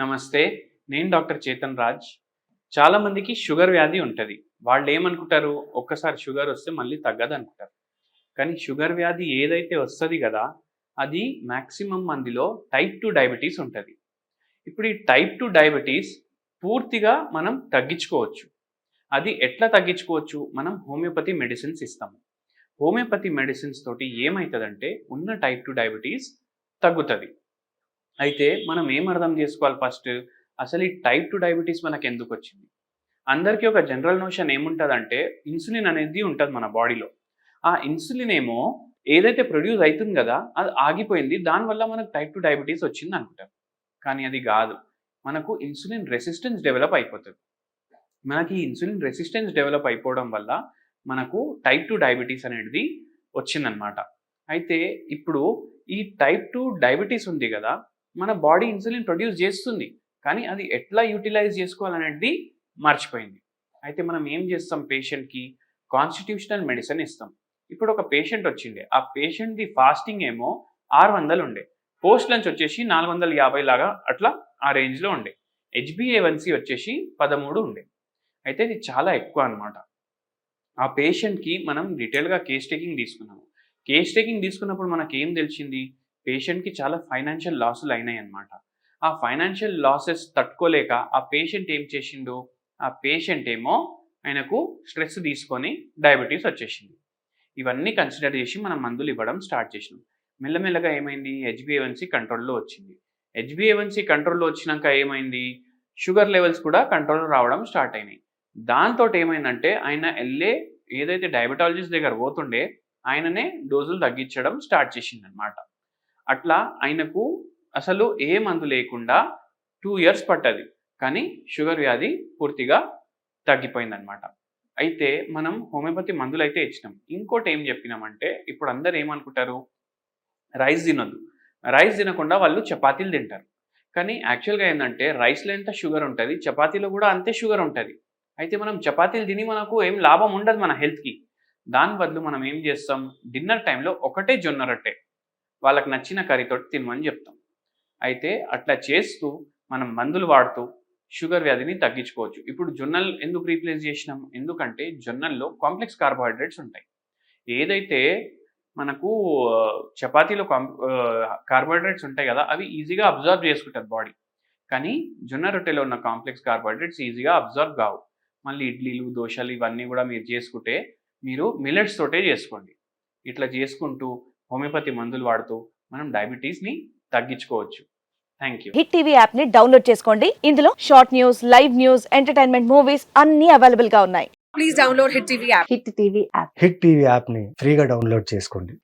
నమస్తే నేను డాక్టర్ చేతన్ రాజ్. చాలా మందికి షుగర్ వ్యాధి ఉంటుంది. వాళ్ళు ఏమనుకుంటారు ఒక్కసారి షుగర్ వస్తే మళ్ళీ తగ్గదు అనుకుంటారు కానీ షుగర్ వ్యాధి ఏదైతే వస్తుంది కదా అది మ్యాక్సిమం మందిలో టైప్ టూ డయాబెటీస్ ఉంటుంది. ఇప్పుడు ఈ టైప్ టూ డయాబెటీస్ పూర్తిగా మనం తగ్గించుకోవచ్చు. అది ఎట్లా తగ్గించుకోవచ్చు? మనం హోమియోపతి మెడిసిన్స్ ఇస్తాము. హోమియోపతి మెడిసిన్స్ తోటి ఏమవుతుందంటే ఉన్న టైప్ టూ డయాబెటీస్ తగ్గుతుంది. అయితే మనం ఏం అర్థం చేసుకోవాలి ఫస్ట్? అసలు ఈ టైప్ టు డయాబెటీస్ మనకు ఎందుకు వచ్చింది అందరికీ ఒక జనరల్ నోషన్ ఏముంటుందంటే ఇన్సులిన్ అనేది ఉంటుంది మన బాడీలో ఆ ఇన్సులిన్ ఏమో ఏదైతే ప్రొడ్యూస్ అవుతుంది కదా అది ఆగిపోయింది. దానివల్ల మనకు టైప్ టు డయాబెటీస్ వచ్చింది అనుకుంటారు కానీ అది కాదు. మనకు ఇన్సులిన్ రెసిస్టెన్స్ డెవలప్ అయిపోతుంది. మనకి ఇన్సులిన్ రెసిస్టెన్స్ డెవలప్ అయిపోవడం వల్ల మనకు టైప్ టు డయాబెటీస్ అనేది వచ్చిందనమాట. అయితే ఇప్పుడు ఈ టైప్ టు డయాబెటీస్ ఉంది కదా మన బాడీ ఇన్సులిన్ ప్రొడ్యూస్ చేస్తుంది. కానీ అది ఎట్లా యూటిలైజ్ చేసుకోవాలనేది మర్చిపోయింది. అయితే మనం ఏం చేస్తాం పేషెంట్కి? కాన్స్టిట్యూషనల్ మెడిసిన్ ఇస్తాం. ఇప్పుడు ఒక పేషెంట్ వచ్చిండే ఆ పేషెంట్ది ఫాస్టింగ్ ఏమో ఆరు వందలు ఉండే. పోస్ట్ లంచ్ వచ్చేసి నాలుగు వందల యాభై లాగా అట్లా ఆ రేంజ్లో ఉండే. హెచ్బిఏవన్సీ వచ్చేసి పదమూడు ఉండే. అయితే ఇది చాలా ఎక్కువ అనమాట ఆ పేషెంట్కి మనం డీటెయిల్గా కేస్ టేకింగ్ తీసుకున్నాము. కేస్ టేకింగ్ తీసుకున్నప్పుడు మనకేం తెలిసింది? పేషెంట్కి చాలా ఫైనాన్షియల్ లాసులు అయినాయి అనమాట ఆ ఫైనాన్షియల్ లాసెస్ తట్టుకోలేక ఆ పేషెంట్ ఏం చేసిండు? ఆ పేషెంట్ ఏమో ఆయనకు స్ట్రెస్ తీసుకొని డయాబెటీస్ వచ్చేసింది. ఇవన్నీ కన్సిడర్ చేసి మనం మందులు ఇవ్వడం స్టార్ట్ చేసినాం. మెల్లమెల్లగా ఏమైంది? హెచ్బిఏవన్సీ కంట్రోల్లో వచ్చింది. హెచ్బిఏవన్సీ కంట్రోల్లో వచ్చినాక ఏమైంది? షుగర్ లెవెల్స్ కూడా కంట్రోల్లో రావడం స్టార్ట్ అయినాయి. దాంతో ఏమైందంటే ఆయన వెళ్ళే ఏదైతే డయాబెటాలజిస్ట్ దగ్గర పోతుండే ఆయననే డోజులు తగ్గించడం స్టార్ట్ చేసిందనమాట అట్లా ఆయనకు అసలు ఏ మందు లేకుండా టూ ఇయర్స్ పట్టది. కానీ షుగర్ వ్యాధి పూర్తిగా తగ్గిపోయిందనమాట అయితే మనం హోమియోపతి మందులు అయితే ఇచ్చినాం. ఇంకోటి ఏం చెప్పినామంటే ఇప్పుడు అందరు ఏమనుకుంటారు? రైస్ తినొద్దు. రైస్ తినకుండా వాళ్ళు చపాతీలు తింటారు. కానీ యాక్చువల్గా ఏంటంటే రైస్లో ఎంత షుగర్ ఉంటుంది చపాతీలో కూడా అంతే షుగర్ ఉంటుంది. అయితే మనం చపాతీలు తిని మనకు ఏం లాభం ఉండదు మన హెల్త్కి. దాని బదులు మనం ఏం చేస్తాం? డిన్నర్ టైంలో ఒకటే జొన్న రొట్టె. వాళ్ళకి నచ్చిన కర్రీతోటి తినమని చెప్తాం. అయితే అట్లా చేస్తూ మనం మందులు వాడుతూ షుగర్ వ్యాధిని తగ్గించుకోవచ్చు. ఇప్పుడు జొన్నలు ఎందుకు రీప్లేస్ చేసినాం? ఎందుకంటే జొన్నల్లో కాంప్లెక్స్ కార్బోహైడ్రేట్స్ ఉంటాయి. ఏదైతే మనకు చపాతీలో కార్బోహైడ్రేట్స్ ఉంటాయి కదా అవి ఈజీగా అబ్జర్వ్ చేసుకుంటుంది బాడీ. కానీ జొన్న రొట్టెలో ఉన్న కాంప్లెక్స్ కార్బోహైడ్రేట్స్ ఈజీగా అబ్జర్వ్ కావు. మళ్ళీ ఇడ్లీలు దోశలు ఇవన్నీ కూడా మీరు చేసుకుంటే మీరు మిల్లెట్స్ తోటే చేసుకోండి. ఇట్లా చేసుకుంటూ హోమియోపతి మందులు వాడుతూ మనం డయాబెటీస్ని తగ్గించుకోవచ్చు. థ్యాంక్ యూ హిట్ టీవీ యాప్ని డౌన్లోడ్ చేసుకోండి. ఇందులో short news live news entertainment movies అన్ని అవైలబుల్గా ఉన్నాయి. Please download Hit TV app. Hit TV app Hit TV యాప్ని ఫ్రీగా డౌన్లోడ్ చేసుకోండి.